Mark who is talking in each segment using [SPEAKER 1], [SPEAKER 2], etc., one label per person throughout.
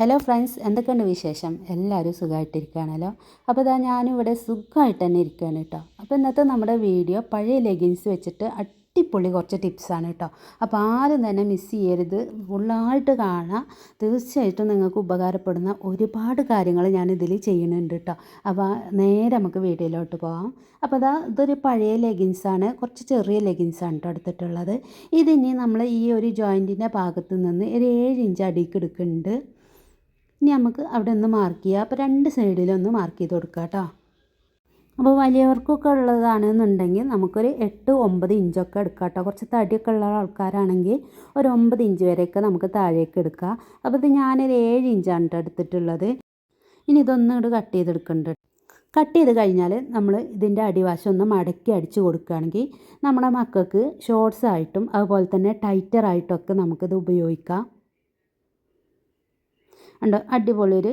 [SPEAKER 1] Hello friends എന്തൊക്കെയുണ്ട് വിശേഷം? എല്ലാവരും സുഖമായിട്ടിരിക്കുകയാണല്ലോ. അപ്പോൾ ഇതാ ഞാനിവിടെ സുഖമായിട്ട് തന്നെ ഇരിക്കുകയാണ് കേട്ടോ. അപ്പോൾ ഇന്നത്തെ നമ്മുടെ വീഡിയോ പഴയ ലെഗിൻസ് വെച്ചിട്ട് അടിപൊളി കുറച്ച് ടിപ്സാണ് കേട്ടോ. അപ്പോൾ ആരും തന്നെ മിസ് ചെയ്യരുത്. ഫുള്ളായിട്ട് കാണാം. തീർച്ചയായിട്ടും നിങ്ങൾക്ക് ഉപകാരപ്പെടുന്ന ഒരുപാട് കാര്യങ്ങൾ ഞാൻ ഇതിൽ ചെയ്യുന്നുണ്ട് കേട്ടോ. അപ്പോൾ നേരെ നമുക്ക് വീഡിയോയിലോട്ട് പോകാം. അപ്പോൾ അതാ ഇതൊരു പഴയ ലെഗിൻസാണ് കുറച്ച് ചെറിയ ലെഗിൻസാണ് കേട്ടോ എടുത്തിട്ടുള്ളത്. ഇതിനി നമ്മൾ ഈ ഒരു ജോയിന്റിന്റെ ഭാഗത്ത് നിന്ന് ഒരു ഏഴ് ഇഞ്ച് അടിക്ക് എടുക്കുന്നുണ്ട്. ഇനി നമുക്ക് അവിടെ ഒന്ന് മാർക്ക് ചെയ്യുക അപ്പോൾ രണ്ട് സൈഡിലൊന്ന് മാർക്ക് ചെയ്ത് കൊടുക്കുക കേട്ടോ. അപ്പോൾ വലിയവർക്കൊക്കെ ഉള്ളതാണെന്നുണ്ടെങ്കിൽ നമുക്കൊരു എട്ട് ഒമ്പത് ഇഞ്ചൊക്കെ എടുക്കാം കേട്ടോ. കുറച്ച് തടിയൊക്കെ ഉള്ള ആൾക്കാരാണെങ്കിൽ ഒരു ഒമ്പത് ഇഞ്ച് വരെയൊക്കെ നമുക്ക് താഴേക്ക് എടുക്കാം. അപ്പോൾ ഇത് ഞാനൊരു ഏഴ് ഇഞ്ചാണ് കേട്ടോ എടുത്തിട്ടുള്ളത്. ഇനി ഇതൊന്നും ഇങ്ങോട്ട് കട്ട് ചെയ്തെടുക്കുന്നുണ്ട് കട്ട് ചെയ്ത് കഴിഞ്ഞാൽ നമ്മൾ ഇതിന്റെ അടിവാശം ഒന്ന് മടക്കി അടിച്ച് കൊടുക്കുകയാണെങ്കിൽ നമ്മുടെ മക്കൾക്ക് ഷോർട്സ് ആയിട്ടും അതുപോലെ തന്നെ ടൈറ്ററായിട്ടൊക്കെ നമുക്കിത് ഉപയോഗിക്കാം. ഉണ്ട് അടിപൊളി ഒരു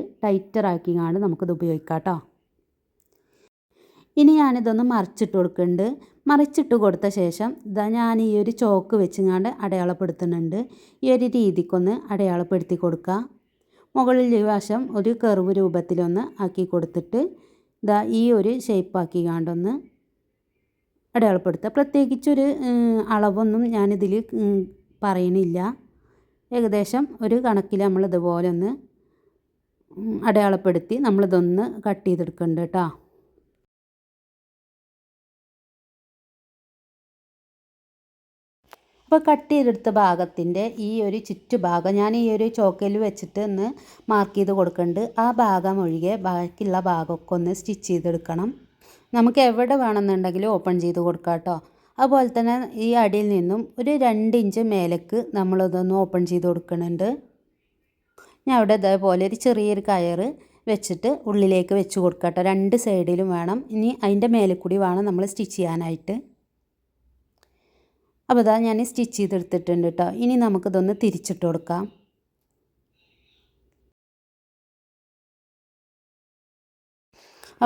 [SPEAKER 1] കാണും നമുക്കിത് ഉപയോഗിക്കാം കേട്ടോ ഇനി ഞാനിതൊന്ന് മറിച്ചിട്ട് കൊടുക്കുന്നുണ്ട്. മറിച്ചിട്ട് കൊടുത്ത ശേഷം ഇതാ ഞാൻ ഈ ഒരു ചോക്ക് വെച്ചിങ്ങാണ്ട് അടയാളപ്പെടുത്തുന്നുണ്ട്. ഈ ഒരു രീതിക്കൊന്ന് അടയാളപ്പെടുത്തി കൊടുക്കുക. മുകളിൽ ഈ വശം ഒരു കർവ് രൂപത്തിലൊന്ന് ആക്കി കൊടുത്തിട്ട് ഇതാ ഈ ഒരു ഷേപ്പാക്കി കാണ്ടൊന്ന് അടയാളപ്പെടുത്തുക. പ്രത്യേകിച്ചൊരു അളവൊന്നും ഞാനിതിൽ പറയണില്ല. ഏകദേശം ഒരു കണക്കിൽ നമ്മൾ ഇതുപോലെ ഒന്ന് അടയാളപ്പെടുത്തി നമ്മളിതൊന്ന് കട്ട് ചെയ്തെടുക്കുന്നുണ്ട് കേട്ടോ അപ്പോൾ കട്ട് ചെയ്തെടുത്ത ഭാഗത്തിന്റെ ഈ ഒരു ചുറ്റുഭാഗം ഞാൻ ഈ ഒരു ചോക്കയിൽ വെച്ചിട്ട് ഒന്ന് മാർക്ക് ചെയ്ത് കൊടുക്കുന്നുണ്ട് ആ ഭാഗം ഒഴികെ ബാക്കിയുള്ള ഭാഗമൊക്കെ ഒന്ന് സ്റ്റിച്ച് ചെയ്തെടുക്കണം. നമുക്ക് എവിടെ വേണമെന്നുണ്ടെങ്കിലും ഓപ്പൺ ചെയ്ത് കൊടുക്കാം കേട്ടോ അതുപോലെ തന്നെ ഈ അടിയിൽ നിന്നും ഒരു രണ്ട് ഇഞ്ച് മേലേക്ക് നമ്മളിതൊന്ന് ഓപ്പൺ ചെയ്ത് കൊടുക്കുന്നുണ്ട് ഞാൻ അവിടെ ഇതേപോലെ ഒരു ചെറിയൊരു കയർ വെച്ചിട്ട് ഉള്ളിലേക്ക് വെച്ച് കൊടുക്കട്ടെ രണ്ട് സൈഡിലും വേണം. ഇനി അതിന്റെ മേലെ കൂടി വേണം നമ്മൾ സ്റ്റിച്ച് ചെയ്യാനായിട്ട്. അപ്പോൾ ഇതാ ഞാൻ സ്റ്റിച്ച് ചെയ്തെടുത്തിട്ടുണ്ട് കേട്ടോ. ഇനി നമുക്കിതൊന്ന് തിരിച്ചിട്ട് കൊടുക്കാം.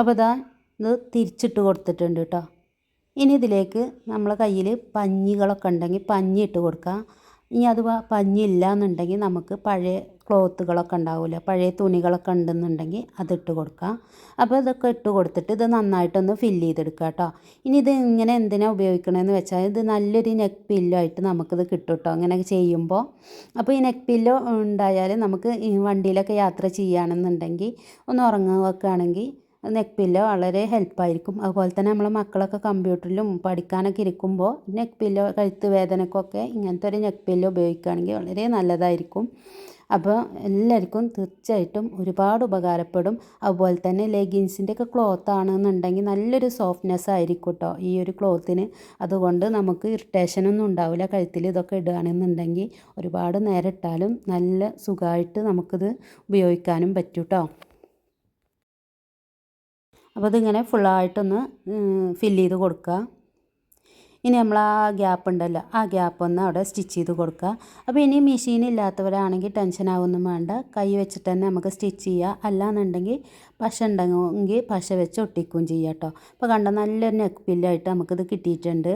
[SPEAKER 1] അപ്പോൾ ഇതാ ഇത് തിരിച്ചിട്ട് കൊടുത്തിട്ടുണ്ട് കേട്ടോ. ഇനി ഇതിലേക്ക് നമ്മളെ കയ്യിൽ പഞ്ഞികളൊക്കെ ഉണ്ടെങ്കിൽ പഞ്ഞി ഇട്ട് കൊടുക്കാം. ഇനി അത് പഞ്ഞില്ല എന്നുണ്ടെങ്കിൽ നമുക്ക് പഴയ ക്ലോത്തുകളൊക്കെ ഉണ്ടാവില്ല പഴയ തുണികളൊക്കെ ഉണ്ടെന്നുണ്ടെങ്കിൽ അതിട്ട് കൊടുക്കുക. അപ്പോൾ ഇതൊക്കെ ഇട്ട് കൊടുത്തിട്ട് ഇത് നന്നായിട്ടൊന്ന് ഫില്ല് ചെയ്തെടുക്കുക കേട്ടോ. ഇനി ഇത് ഇങ്ങനെ എന്തിനാണ് ഉപയോഗിക്കണമെന്ന് വെച്ചാൽ ഇത് നല്ലൊരു നെക്ക് പില്ലോ ആയിട്ട് നമുക്കിത് കിട്ടും കേട്ടോ. അങ്ങനെ ചെയ്യുമ്പോൾ അപ്പോൾ ഈ നെക്ക് പില്ലോ ഉണ്ടായാൽ നമുക്ക് ഈ വണ്ടിയിലൊക്കെ യാത്ര ചെയ്യുകയാണെന്നുണ്ടെങ്കിൽ ഒന്ന് ഉറങ്ങുകയൊക്കെ നെക്ക് പില്ലോ വളരെ ഹെൽപ്പായിരിക്കും അതുപോലെ തന്നെ നമ്മളെ മക്കളൊക്കെ കമ്പ്യൂട്ടറിലും പഠിക്കാനൊക്കെ ഇരിക്കുമ്പോൾ നെക്ക് പില്ലോ കഴുത്ത് വേദനക്കൊക്കെ ഇങ്ങനത്തെ ഒരു നെക്ക് പില്ലോ ഉപയോഗിക്കുകയാണെങ്കിൽ വളരെ നല്ലതായിരിക്കും. അപ്പോൾ എല്ലാവർക്കും തീർച്ചയായിട്ടും ഒരുപാട് ഉപകാരപ്പെടും. അതുപോലെ തന്നെ ലെഗിൻസിന്റെ ഒക്കെ ക്ലോത്ത് ആണെന്നുണ്ടെങ്കിൽ നല്ലൊരു സോഫ്റ്റ്നെസ് ആയിരിക്കും കേട്ടോ ഈ ഒരു ക്ലോത്തിന് അതുകൊണ്ട് നമുക്ക് ഇറിറ്റേഷനൊന്നും ഉണ്ടാവില്ല. കഴുത്തിൽ ഇതൊക്കെ ഇടുകയാണെന്നുണ്ടെങ്കിൽ ഒരുപാട് നേരം ഇട്ടാലും നല്ല സുഖമായിട്ട് നമുക്കിത് ഉപയോഗിക്കാനും പറ്റും കേട്ടോ അപ്പോൾ ഇതിങ്ങനെ ഫുള്ളായിട്ടൊന്ന് ഫില്ല് ചെയ്ത് കൊടുക്കുക. ഇനി നമ്മൾ ആ ഗ്യാപ്പ് ഉണ്ടല്ലോ ആ ഗ്യാപ്പ് ഒന്ന് അവിടെ സ്റ്റിച്ച് ചെയ്ത് കൊടുക്കുക. അപ്പോൾ ഇനി മെഷീൻ ഇല്ലാത്തവരാണെങ്കിൽ ടെൻഷൻ ആവൊന്നും വേണ്ട. കൈ വെച്ചിട്ട് തന്നെ നമുക്ക് സ്റ്റിച്ച് ചെയ്യുക. അല്ലാന്നുണ്ടെങ്കിൽ പശ ഉണ്ടെങ്കിൽ പശ വെച്ച് ഒട്ടിക്കുകയും ചെയ്യാം കേട്ടോ. അപ്പോൾ കണ്ട നല്ലൊരു നെക്ക് പില്ലായിട്ട് നമുക്കിത് കിട്ടിയിട്ടുണ്ട്.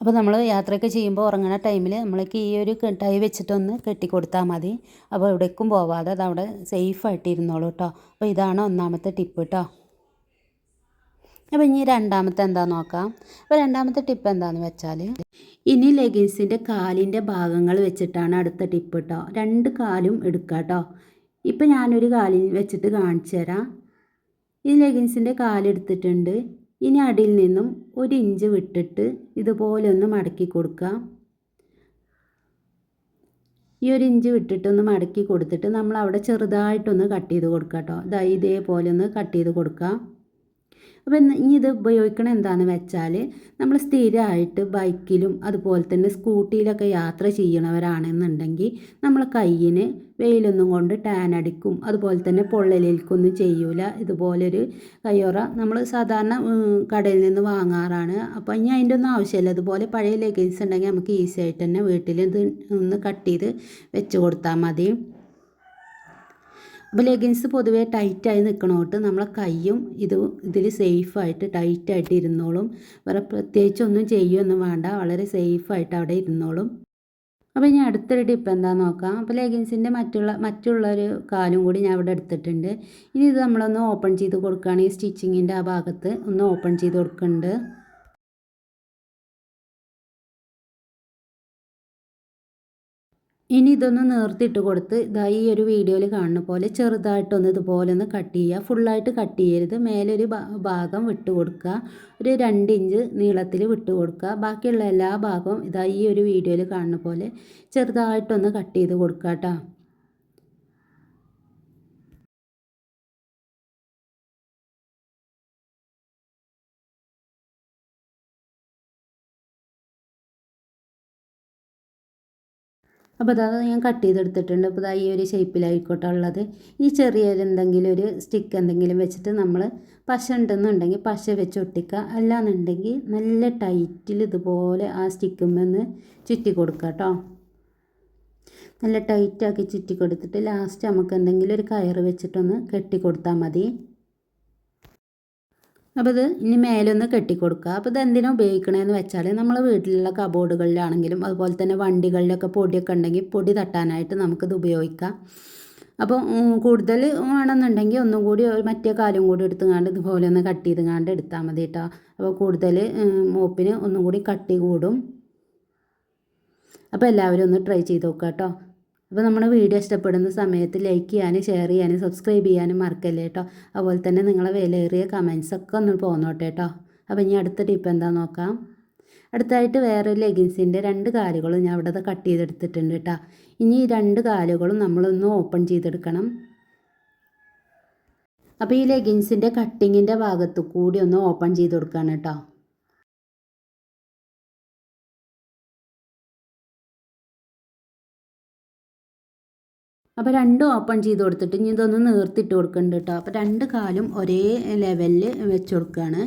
[SPEAKER 1] അപ്പോൾ നമ്മൾ യാത്രയൊക്കെ ചെയ്യുമ്പോൾ ഉറങ്ങുന്ന ടൈമിൽ നമ്മൾക്ക് ഈ ഒരു ടൈ വെച്ചിട്ടൊന്ന് കെട്ടിക്കൊടുത്താൽ മതി. അപ്പോൾ എവിടേക്കും പോവാതെ അത് അവിടെ സേഫായിട്ട് ഇരുന്നോളൂ കേട്ടോ. അപ്പോൾ ഇതാണ് ഒന്നാമത്തെ ടിപ്പ് കേട്ടോ. അപ്പോൾ ഇനി രണ്ടാമത്തെ എന്താ നോക്കാം? അപ്പോൾ രണ്ടാമത്തെ ടിപ്പ് എന്താണെന്ന് വെച്ചാൽ ഇനി ലെഗിൻസിന്റെ കാലിന്റെ ഭാഗങ്ങൾ വെച്ചിട്ടാണ് അടുത്ത ടിപ്പ് കേട്ടോ രണ്ട് കാലും എടുക്കുക കേട്ടോ ഇപ്പം ഞാനൊരു കാലിൽ വെച്ചിട്ട് കാണിച്ചു തരാം. ഈ ലെഗിൻസിന്റെ കാലെടുത്തിട്ടുണ്ട് ഇനി അടിയിൽ നിന്നും ഒരു ഇഞ്ച് വിട്ടിട്ട് ഇതുപോലെ ഒന്ന് മടക്കി കൊടുക്കുക ഈ ഒരു ഇഞ്ച് വിട്ടിട്ടൊന്ന് മടക്കി കൊടുത്തിട്ട് നമ്മൾ അവിടെ ചെറുതായിട്ടൊന്ന് കട്ട് ചെയ്ത് കൊടുക്കുക കേട്ടോ ഇതാ ഇതേപോലെ ഒന്ന് കട്ട് ചെയ്ത് കൊടുക്കുക അപ്പോൾ ഇനി ഇത് ഉപയോഗിക്കണം എന്താണെന്ന് വെച്ചാൽ നമ്മൾ സ്ഥിരമായിട്ട് ബൈക്കിലും അതുപോലെ തന്നെ സ്കൂട്ടിയിലൊക്കെ യാത്ര ചെയ്യണവരാണെന്നുണ്ടെങ്കിൽ നമ്മൾ കയ്യിന് വെയിലൊന്നും കൊണ്ട് ടാൻ അടിക്കും അതുപോലെ തന്നെ പൊള്ളലേൽക്കൊന്നും ചെയ്യൂല ഇതുപോലൊരു കയ്യോറ നമ്മൾ സാധാരണ കടയിൽ നിന്ന് വാങ്ങാറാണ്. അപ്പോൾ ഇനി അതിന്റെ ഒന്നും ആവശ്യമില്ല. അതുപോലെ പഴയ ലെഗിൻസ് ഉണ്ടെങ്കിൽ നമുക്ക് ഈസി ആയിട്ട് തന്നെ വീട്ടിൽ ഇത് ഒന്ന് കട്ട് ചെയ്ത് വെച്ച് കൊടുത്താൽ മതി. അപ്പോൾ ലെഗിൻസ് പൊതുവേ ടൈറ്റായി നിൽക്കണോട്ട് നമ്മളെ കൈയും ഇത് ഇതിൽ സേഫായിട്ട് ടൈറ്റായിട്ട് ഇരുന്നോളും. വേറെ പ്രത്യേകിച്ച് ഒന്നും ചെയ്യുമൊന്നും വേണ്ട വളരെ സേഫായിട്ട് അവിടെ ഇരുന്നോളും. അപ്പോൾ ഇനി അടുത്തൊരു ടിപ്പ് എന്താണെന്ന് നോക്കാം. അപ്പോൾ ലെഗിൻസിന്റെ മറ്റുള്ള മറ്റുള്ളൊരു കാലും കൂടി ഞാൻ ഇവിടെ എടുത്തിട്ടുണ്ട്. ഇനി ഇത് നമ്മളൊന്ന് ഓപ്പൺ ചെയ്ത് കൊടുക്കുകയാണെങ്കിൽ സ്റ്റിച്ചിങ്ങിന്റെ ആ ഭാഗത്ത് ഒന്ന് ഓപ്പൺ ചെയ്ത് കൊടുക്കുന്നുണ്ട്. ഇനി ഇതൊന്ന് നേർത്തിട്ട് കൊടുത്ത് ഇതാ ഈ ഒരു വീഡിയോയിൽ കാണുന്ന പോലെ ചെറുതായിട്ടൊന്ന് ഇതുപോലെ ഒന്ന് കട്ട് ചെയ്യുക. ഫുള്ളായിട്ട് കട്ട് ചെയ്യരുത്. മേലൊരു ഭാഗം വിട്ട് കൊടുക്കുക. ഒരു രണ്ട് ഇഞ്ച് നീളത്തിൽ വിട്ട് കൊടുക്കുക. ബാക്കിയുള്ള എല്ലാ ഭാഗവും ഇതാ ഈ ഒരു വീഡിയോയിൽ കാണുന്ന പോലെ ചെറുതായിട്ടൊന്ന് കട്ട് ചെയ്ത് കൊടുക്കുക കേട്ടോ. അപ്പോൾ അത് ഞാൻ കട്ട് ചെയ്തെടുത്തിട്ടുണ്ട്. അപ്പോൾ ഈ ഒരു ഷേപ്പിലായിക്കോട്ടെ ഉള്ളത്. ഈ ചെറിയൊരു എന്തെങ്കിലും ഒരു സ്റ്റിക്ക് എന്തെങ്കിലും വെച്ചിട്ട് നമ്മൾ പശ ഉണ്ടെന്നുണ്ടെങ്കിൽ പശ വെച്ച് ഒട്ടിക്കുക. അല്ലാന്നുണ്ടെങ്കിൽ നല്ല ടൈറ്റിൽ ഇതുപോലെ ആ സ്റ്റിക്കുമെന്ന് ചുറ്റി കൊടുക്കുക കേട്ടോ. നല്ല ടൈറ്റാക്കി ചുറ്റി കൊടുത്തിട്ട് ലാസ്റ്റ് നമുക്ക് എന്തെങ്കിലും ഒരു കയറ് വെച്ചിട്ടൊന്ന് കെട്ടി കൊടുത്താൽ മതി. അപ്പോൾ ഇത് ഇനി മേലൊന്ന് കെട്ടിക്കൊടുക്കുക. അപ്പോൾ ഇത് എന്തിനാണ് ഉപയോഗിക്കണമെന്ന് വെച്ചാൽ നമ്മൾ വീട്ടിലുള്ള കബോർഡുകളിലാണെങ്കിലും അതുപോലെ തന്നെ വണ്ടികളിലൊക്കെ പൊടിയൊക്കെ ഉണ്ടെങ്കിൽ പൊടി തട്ടാനായിട്ട് നമുക്കിത് ഉപയോഗിക്കാം. അപ്പോൾ കൂടുതൽ വേണമെന്നുണ്ടെങ്കിൽ ഒന്നും കൂടി മറ്റേ കാലും കൂടി എടുത്തുങ്ങാണ്ട് ഇതുപോലെ ഒന്ന് കട്ട് ചെയ്തുങ്ങാണ്ട് എടുത്താൽ മതി കേട്ടോ. അപ്പോൾ കൂടുതൽ മോപ്പിന് ഒന്നും കൂടി കട്ടി കൂടും. അപ്പോൾ എല്ലാവരും ഒന്ന് ട്രൈ ചെയ്ത് നോക്കുക കേട്ടോ. അപ്പോൾ നമ്മുടെ വീഡിയോ ഇഷ്ടപ്പെടുന്ന സമയത്ത് ലൈക്ക് ചെയ്യാനും ഷെയർ ചെയ്യാനും സബ്സ്ക്രൈബ് ചെയ്യാനും മറക്കല്ലേ കേട്ടോ അതുപോലെ തന്നെ നിങ്ങളെ വിലയേറിയ കമൻസൊക്കെ ഒന്ന് പോന്നോട്ടെ കേട്ടോ അപ്പോൾ ഇനി അടുത്ത ടിപ്പ് എന്താ നോക്കാം. അടുത്തായിട്ട് വേറെ ലെഗിൻസിന്റെ രണ്ട് കാലുകളും ഞാൻ അവിടെ കട്ട് ചെയ്തെടുത്തിട്ടുണ്ട് കേട്ടോ ഇനി ഈ രണ്ട് കാലുകളും നമ്മളൊന്ന് ഓപ്പൺ ചെയ്തെടുക്കണം. അപ്പോൾ ഈ ലെഗിൻസിന്റെ കട്ടിങ്ങിന്റെ ഭാഗത്ത് കൂടി ഒന്ന് ഓപ്പൺ ചെയ്ത് കൊടുക്കണം കേട്ടോ അപ്പോൾ രണ്ടും ഓപ്പൺ ചെയ്ത് കൊടുത്തിട്ട് ഇനി ഇതൊന്ന് നീർത്തിട്ട് കൊടുക്കുന്നുണ്ട് കേട്ടോ അപ്പോൾ രണ്ട് കാലും ഒരേ ലെവലിൽ വെച്ച് കൊടുക്കുകയാണ്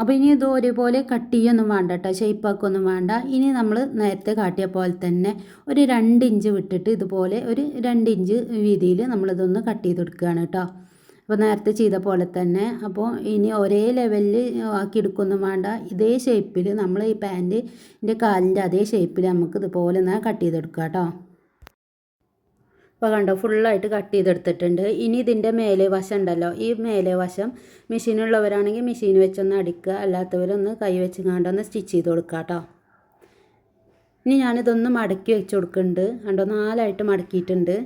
[SPEAKER 1] അപ്പോൾ ഇനി ഇത് ഒരുപോലെ കട്ട് ചെയ്യൊന്നും വേണ്ട കേട്ടോ ഷെയ്പ്പാക്കൊന്നും വേണ്ട. ഇനി നമ്മൾ നേരത്തെ കാട്ടിയ പോലെ തന്നെ ഒരു രണ്ട് ഇഞ്ച് വിട്ടിട്ട് ഇതുപോലെ ഒരു രണ്ട് ഇഞ്ച് വീതിയിൽ നമ്മളിതൊന്ന് കട്ട് ചെയ്ത് കൊടുക്കുകയാണ് കേട്ടോ അപ്പോൾ നേരത്തെ ചെയ്ത പോലെ തന്നെ. അപ്പോൾ ഇനി ഒരേ ലെവലിൽ ആക്കി എടുക്കൊന്നും വേണ്ട. ഇതേ ഷേപ്പിൽ നമ്മൾ ഈ പാന്റിന്റെ കാലിന്റെ അതേ ഷേപ്പിൽ നമുക്ക് ഇതുപോലെ എന്നാൽ കട്ട് ചെയ്തെടുക്കാം കേട്ടോ ഇപ്പോൾ കണ്ടോ ഫുള്ളായിട്ട് കട്ട് ചെയ്തെടുത്തിട്ടുണ്ട്. ഇനി ഇതിന്റെ മേലെ വശം ഉണ്ടല്ലോ. ഈ മേലെ വശം മെഷീനുള്ളവരാണെങ്കിൽ മെഷീൻ വെച്ചൊന്ന് അടിക്കുക. അല്ലാത്തവരൊന്ന് കൈ വെച്ച് കണ്ടൊന്ന് സ്റ്റിച്ച് ചെയ്ത് കൊടുക്കുക കേട്ടോ ഇനി ഞാനിതൊന്ന് മടക്കി വെച്ച് കൊടുക്കുന്നുണ്ട്. കണ്ടോ നാലായിട്ട് മടക്കിയിട്ടുണ്ട്.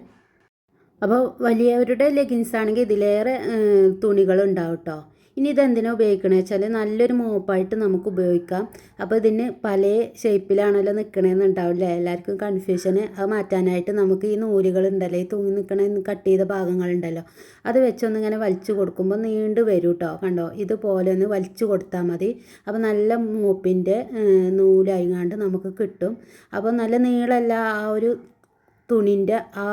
[SPEAKER 1] അപ്പോൾ വലിയവരുടെ ലെഗിൻസ് ആണെങ്കിൽ ഇതിലേറെ തുണികൾ ഉണ്ടാവും കേട്ടോ ഇനി ഇതെന്തിനാണ് ഉപയോഗിക്കണമെന്ന് വെച്ചാൽ നല്ലൊരു മോപ്പായിട്ട് നമുക്ക് ഉപയോഗിക്കാം. അപ്പോൾ ഇതിന് പല ഷേപ്പിലാണല്ലോ നിൽക്കണമെന്ന് ഉണ്ടാവില്ല? എല്ലാവർക്കും കൺഫ്യൂഷന് അത് മാറ്റാനായിട്ട് നമുക്ക് ഈ നൂലുകളുണ്ടല്ലോ ഈ തൂങ്ങി നിൽക്കണ കട്ട് ചെയ്ത ഭാഗങ്ങളുണ്ടല്ലോ അത് വെച്ചൊന്നിങ്ങനെ വലിച്ചു കൊടുക്കുമ്പോൾ നീണ്ടു വരും കേട്ടോ കണ്ടോ? ഇതുപോലെ ഒന്ന് വലിച്ചു കൊടുത്താൽ മതി. അപ്പോൾ നല്ല മൂപ്പിന്റെ നൂലായിങ്ങാണ്ട് നമുക്ക് കിട്ടും. അപ്പോൾ നല്ല നീളമല്ല ആ ഒരു തുണിന്റെ ആ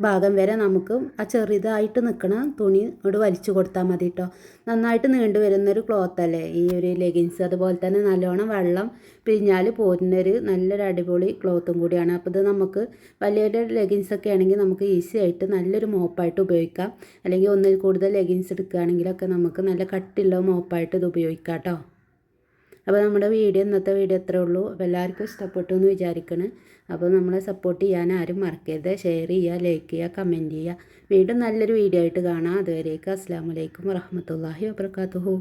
[SPEAKER 1] ഭാഗം വരെ നമുക്ക് ആ ചെറുതായിട്ട് നിൽക്കണ തുണി ഇവിടെ വലിച്ചു കൊടുത്താൽ മതി കേട്ടോ നന്നായിട്ട് നീണ്ടു വരുന്നൊരു ക്ലോത്ത് അല്ലേ? ഈ ഒരു ലെഗിൻസ് അതുപോലെ തന്നെ നല്ലോണം വെള്ളം പിഴിഞ്ഞാൽ പോരുന്നൊരു നല്ലൊരു അടിപൊളി ക്ലോത്തും കൂടിയാണ്. അപ്പോൾ ഇത് നമുക്ക് വലിയ ലെഗിൻസ് ഒക്കെ ആണെങ്കിൽ നമുക്ക് ഈസി ആയിട്ട് നല്ലൊരു മോപ്പായിട്ട് ഉപയോഗിക്കാം. അല്ലെങ്കിൽ ഒന്നിൽ കൂടുതൽ ലെഗിൻസ് എടുക്കുകയാണെങ്കിലൊക്കെ നമുക്ക് നല്ല കട്ടിയുള്ള മോപ്പായിട്ട് ഇത് ഉപയോഗിക്കാം കേട്ടോ അപ്പോൾ നമ്മുടെ വീഡിയോ ഇന്നത്തെ വീഡിയോ അത്രേ ഉള്ളൂ. അപ്പോൾ എല്ലാവർക്കും ഇഷ്ടപ്പെട്ടു എന്ന് വിചാരിക്കണം. അപ്പോൾ നമ്മളെ സപ്പോർട്ട് ചെയ്യാൻ ആരും മറക്കരുത്. ഷെയർ ചെയ്യുക ലൈക്ക് ചെയ്യുക കമന്റ് ചെയ്യുക. വീണ്ടും നല്ലൊരു വീഡിയോ ആയിട്ട് കാണാം. അതുവരേക്കും അസ്സാം വലൈക്കും വറഹമത്തല്ലാഹി വാബർക്കാത്തുഹു